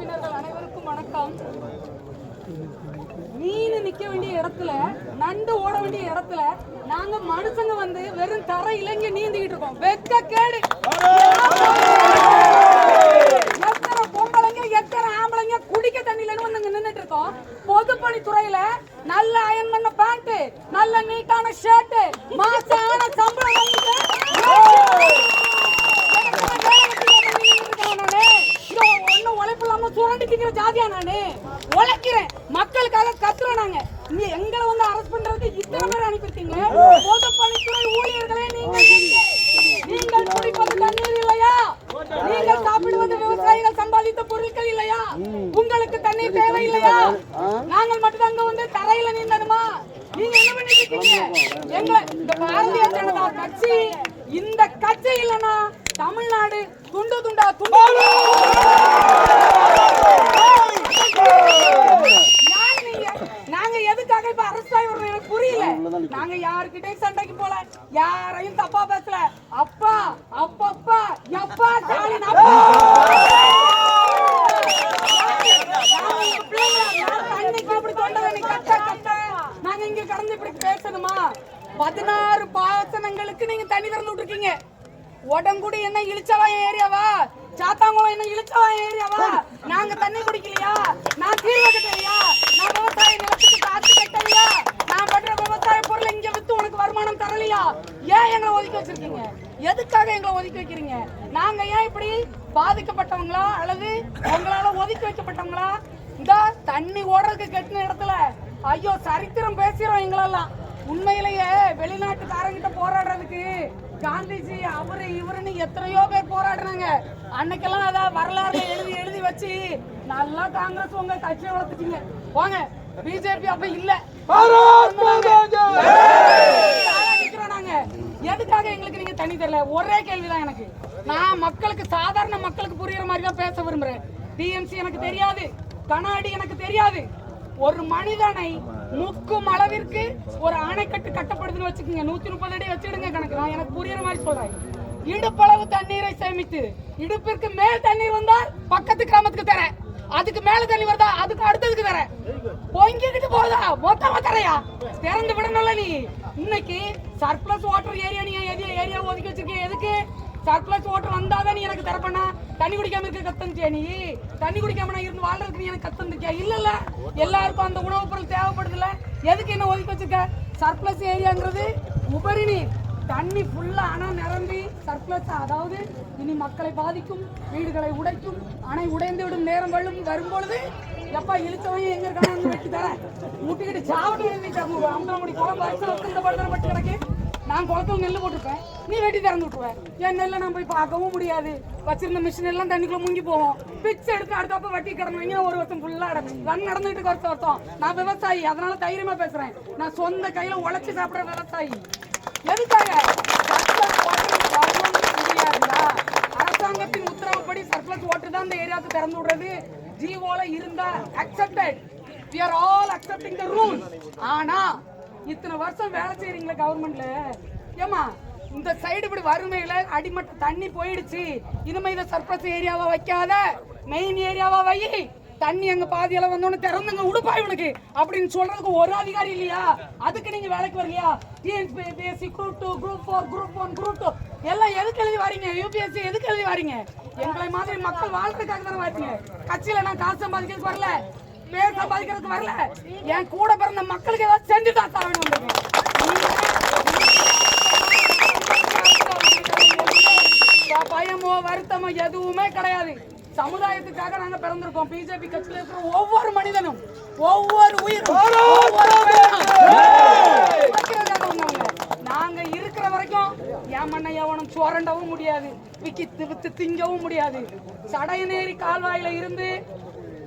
உறுப்பினர்கள் அனைவருக்கும் வணக்கம். மீன் நிக்க வேண்டிய இடத்துல நண்டு ஓட வேண்டிய இடத்துல நாங்க மனுஷங்க வந்து வெறும் தர இலங்கை நீந்திக்கிட்டு இருக்கோம். வெக்க கேடு. எத்தனை பொம்பளைங்க எத்தனை ஆம்பளைங்க குடிக்க தண்ணியிலன்னு வந்து இருக்கோம். பொதுப்பணித்துறையில நல்ல அயன் பண்ண பேண்ட் நல்ல நீட்டான ஷர்ட் மாசான திங்கிற ஜாதியா நானு? உழைக்கிறேன். மக்களுக்காக கத்துறோம் நாங்க. நீ எங்களை வந்து அரெஸ்ட் பண்றதுக்கு இத்தனை பேர் அனுப்பிருக்கீங்க பொதுப்பணித்துறை ஊழியர்களே நீங்கள் நீங்கள் குடிப்பது தண்ணீர் இல்லையா? நீங்கள் சாப்பிடுவது விவசாயிகள் சம்பாதித்த பொருட்கள் இல்லையா? உங்களுக்கு தண்ணீர் தேவை இல்லையா? நாங்கள் மட்டும் அங்க வந்து தரையில நீந்தணுமா நீங்க என்ன பண்ணிட்டு இருக்கீங்க எங்களை இந்த பாரதிய ஜனதா கட்சி இந்த கட்சி இல்லனா தமிழ்நாடு துண்டு துண்டா துண்டு யார் நீங்க? நாங்க எதுக்காக இப்ப எனக்கு புரியல. நாங்க யாருக்கிட்டையும் சண்டைக்கு போல யாரையும் தப்பா பேசல. அப்பா அப்பப்பா எப்பா ஸ்டாலின் அப்பா. நாங்க இங்க கடந்து இப்படி பேசணுமா? பதினாறு பாசனங்களுக்கு நீங்க தண்ணி திறந்து விட்டுருக்கீங்க. உடங்குடி என்ன இழிச்சவாயம் ஏரியாவா? சாத்தாங்குளம் என்ன இழிச்சவாயம் ஏரியாவா? நாங்க தண்ணி குடிக்கலையா? நான் தீர்வு கட்டலையா? நான் விவசாய நிலத்துக்கு காத்து கட்டலையா நான் பண்ற விவசாய பொருள் இங்க வித்து உனக்கு வருமானம் தரலையா ஏன் எங்களை ஒதுக்கி வச்சிருக்கீங்க எதுக்காக எங்களை ஒதுக்கி வைக்கிறீங்க? நாங்க ஏன் இப்படி பாதிக்கப்பட்டவங்களா? அல்லது உங்களால ஒதுக்கி வைக்கப்பட்டவங்களா? இந்த தண்ணி ஓடுறதுக்கு கட்டின இடத்துல. ஐயோ சரித்திரம் பேசுறோம் எங்களெல்லாம். உண்மையிலேயே வெளிநாட்டுக்காரங்கிட்ட போராடுறதுக்கு காந்திஜி அவரு இவருன்னு எத்தனையோ பேர் போராடுறாங்க. அன்னைக்கெல்லாம் அத வரலாறு எழுதி எழுதி வச்சு நல்லா காங்கிரஸ் உங்க கட்சியை வளர்த்துட்டீங்க. போங்க பிஜேபி அப்ப இல்ல. எதுக்காக எங்களுக்கு நீங்க தண்ணி தரல? ஒரே கேள்விதான் எனக்கு. நான் மக்களுக்கு சாதாரண மக்களுக்கு புரியுற மாதிரி தான் பேச விரும்புறேன். டிஎம்சி எனக்கு தெரியாது. கண்ணாடி எனக்கு தெரியாது. ஒரு மனிதனை முக்கும் அளவிற்கு ஒரு அணைக்கட்டு கட்டப்படுதுன்னு வச்சுக்கோங்க. நூத்தி முப்பது அடி வச்சிடுங்க கணக்கு. நான் எனக்கு புரியுற மாதிரி சொல்றேன். இடுப்பளவு தண்ணீரை சேமித்து இடுப்பிற்கு மேல் தண்ணீர் வந்தால் பக்கத்து கிராமத்துக்கு தரேன் அதுக்கு மேல தண்ணி வருதா? அதுக்கு அடுத்ததுக்கு தரேன் பொங்கிக்கிட்டு போதா மொத்தமா தரையா? திறந்து விடணும்ல நீ. இன்னைக்கு சர்ப்ளஸ் வாட்டர் ஏரியா நீ எது ஏரியா ஒதுக்கி வச்சிருக்கீங்க எதுக்கு? சர்ப்ளஸ் வாட்டர் வந்தாதான் நீ எனக்கு தரப்பண்ணா? தண்ணி குடிக்காம இருக்க கத்தந்துச்சியா நீ? தண்ணி குடிக்காம நான் இருந்து வாழ்றதுக்கு நீ எனக்கு கத்தந்துக்கியா இல்ல இல்ல. எல்லாருக்கும் அந்த உணவுப் பொருள் தேவைப்படுதுல்ல. எதுக்கு என்ன ஒதுக்கி வச்சிருக்க? சர்ப்ளஸ் ஏரியாங்கிறது உபரி நீர் தண்ணி ஃபுல்லா அணை நிரம்பி சர்ப்ளஸ் அதாவது இனி மக்களை பாதிக்கும் வீடுகளை உடைக்கும் அணை உடைந்து விடும் நேரம் வரும் வரும்பொழுது எப்பா இழுத்தவன் எங்க இருக்கானு வெட்டி தரேன். முட்டிக்கிட்டு சாவடி எழுதிட்டாங்க தரணும். அம்பலமுடி குளம் இந்த படுத்துற பட்டு கிடக்கு. நான் குளத்துல நெல் போட்டிருப்பேன். நீ வெட்டி திறந்து விட்டுருவேன். என் நெல்லை நான் போய் பார்க்கவும் முடியாது. வச்சிருந்த மிஷின் எல்லாம் தண்ணிக்குள்ள முங்கி போவோம் பிச்சை எடுத்து அடுத்தப்ப வட்டி கிடந்தவங்க ஒரு வருஷம் ஃபுல்லா ரன் நடந்துட்டு இருக்கு வருஷம் வருஷம். நான் விவசாயி. அதனால தைரியமா பேசுறேன். நான் சொந்த கையில உழைச்சி சாப்பிடுற விவசாயி. எதுக்காக? அரசாங்கத்தின் உத்தரவுப்படி சர்ப்ளஸ் ஓட்டு தான் இந்த ஏரியாவுக்கு திறந்து விடுறது. ஜிஓல இருந்தா accepted we are all accepting the rules. ஆனா இத்தனை வருஷம் வேலை செய்றீங்களா கவர்மெண்ட்ல ஏமா இந்த சைடு இப்படி வறுமையில அடிமட்ட தண்ணி போயிடுச்சு. இனிமே இதை சர்பஸ் ஏரியாவா வைக்காத. மெயின் ஏரியாவா வை தண்ணி அங்க பாதியில வந்தோன்னு திறந்துங்க உடுப்பா இவனுக்கு அப்படின்னு சொல்றதுக்கு ஒரு அதிகாரி இல்லையா? அதுக்கு நீங்க வேலைக்கு வரலையா? TNPSC group two group four group one group two எல்லாம் எதுக்கு எழுதி வரீங்க? யூபிஎஸ்சி எதுக்கு எழுதி வரீங்க? எங்களை மாதிரி மக்கள் வாழ்றதுக்காக தானே வரீங்க கட்சியில நான் காசு சம்பாதிக்கிறதுக்கு வரல. பேர் சம்பாதிக்கிறதுக்கு வரல. என் கூட பிறந்த மக்களுக்கு ஏதாவது செஞ்சு தான் தர நீங்க பயமோ வருத்தமோ எதுவுமே கிடையாது. சமுதாயத்துக்காக நாங்க பிறந்திருக்கோம். பிஜேபி கட்சியில இருக்கிற ஒவ்வொரு மனிதனும் ஒவ்வொரு உயிரும் நாங்க இருக்கிற வரைக்கும் என் மண்ணை எவனும் சுரண்டவும் முடியாது விக்கி வித்து திங்கவும் முடியாது. சடையநேரி கால்வாயில இருந்து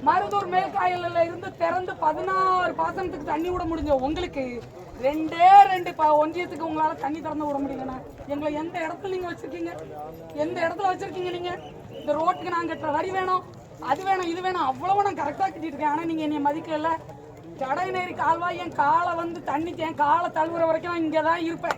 மருதூர் மேல்காயல்ல இருந்து திறந்து பதினாறு பாசனத்துக்கு தண்ணி விட முடிஞ்ச உங்களுக்கு ரெண்டே ரெண்டு ப- ஒன்றியத்துக்கு உங்களால தண்ணி திறந்து விட முடியலண்ணா. எங்களை எந்த இடத்துல நீங்க வச்சிருக்கீங்க? எந்த இடத்துல வச்சிருக்கீங்க நீங்க? இந்த ரோட்டுக்கு நான் கட்டுற வரி வேணும் அது வேணும் இது வேணும். அவ்வளவு நான் கரெக்டாக கட்டிட்டு இருக்கேன். ஆனா நீங்க என்னை மதிக்கல. கடைநேரி கால்வாய் என் காலை வந்து தண்ணி என் காலை தழுவுற வரைக்கும் இங்கே தான் இருப்பேன்.